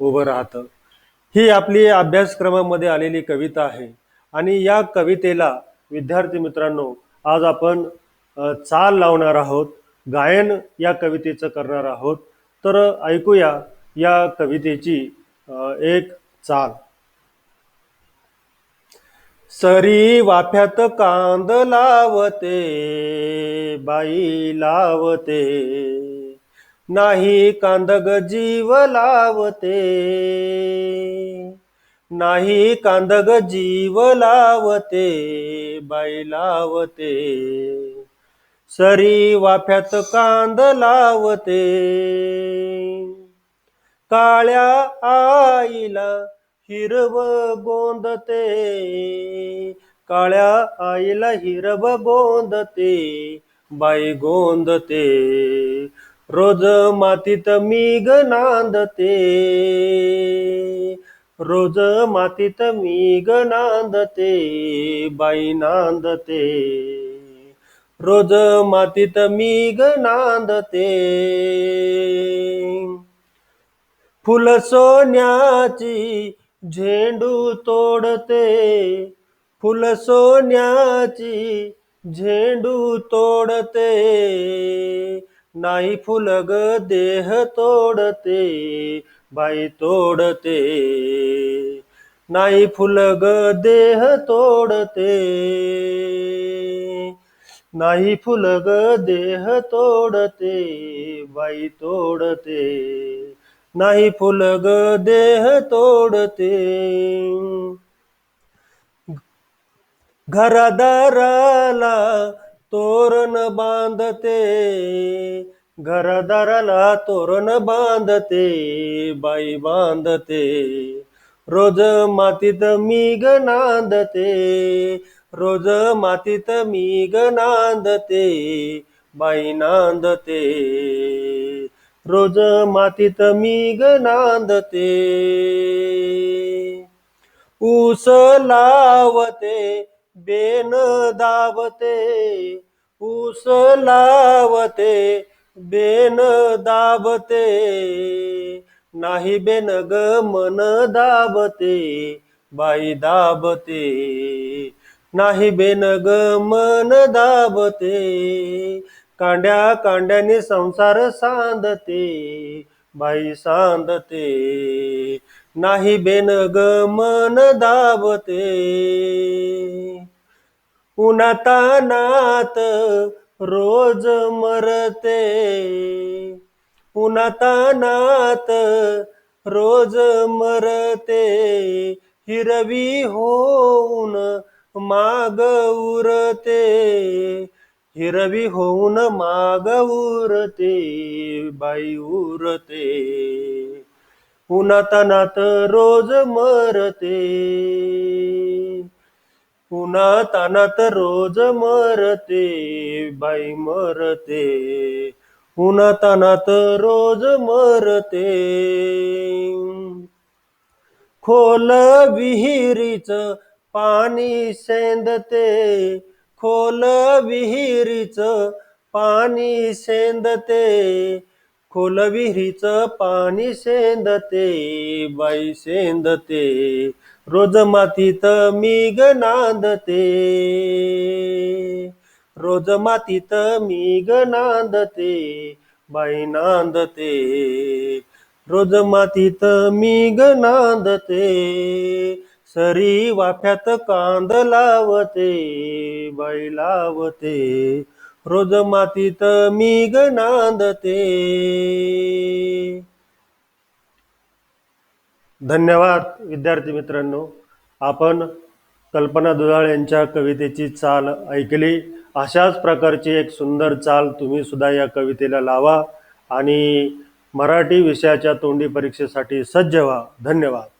उभं राहतं. ही आपली अभ्यासक्रमामध्ये आलेली कविता आहे. आणि या कवितेला विद्यार्थी मित्रांनो आज आपण चाल लावणार आहोत गायन या कवितेचं करणार आहोत. तर ऐकूया या कवितेची एक चाल. सरी वाफ्यात कांद लावते बाई लावते. नाही कांदग जीव लावते. नाही कांदग जीव लावते बाई लावते. सरी वाफ्यात कांद लावते. काळ्या आईला हिरव गोंदते. काळ्या आईला हिरव गोंदते बाई गोंदते. रोज मातीत मीग नांदते. रोज मातीत मीग नांदते बाई नांदते. रोज मातीत मीग नांदते. फुल सोन्याची झेंडू तोडते. फुल सोन्याची झेंडू तोडते. नाही फुल ग देह तोडते बाई तोडते. नाही फुल ग देह तोडते नाही फुल ग देह तोडते बाई तोडते. नाही फुल ग देह तोडते. घरादाराला तोरण बांधते घरदाराला तोरण बांधते बाई बांधते. रोज मातीत मीग नांदते रोज मातीत मीग नांदते बाई नांदते. रोज मातीत मीग नांदते. ऊस लावते बेन दावते ऊस लावते बेन दाबते. नाही बेन ग मन दाबते बाई दाबते. नाही बेन ग मन दाबते कांड्या कांड्याने संसार सांदते बाई सांदते नाही बेन ग मन दाबते. उन्हातानात रोज मरते. उन्हातानात रोज मरते. हिरवी होऊन माग उरते. हिरवी होऊन माग उरते बाई उरते. उन्हातानात रोज मरते. उन्हातानात रोज मरते बाई मरते. उन्हातानात रोज मरते. खोल विहिरीच पाणी शेंदते खोल विहिरीच पाणी शेंदते खोल विहिरीचं पाणी शेंदते बाई शेंदते रोज मातीत मीग नांदते रोज मातीत मीग नांदते बाई नांदते. रोज मातीत मीग नांदते सरी वाफ्यात कांद लावते बाई लावते. रोज मातीत मीग नांदते धन्यवाद विद्यार्थी मित्रांनो. आपण कल्पना दुधाळ यांच्या कवितेची चाल ऐकली. अशाच प्रकारची एक सुंदर चाल तुम्ही सुद्धा या कवितेला लावा आणि मराठी विषयाच्या तोंडी परीक्षेसाठी सज्ज व्हा. धन्यवाद.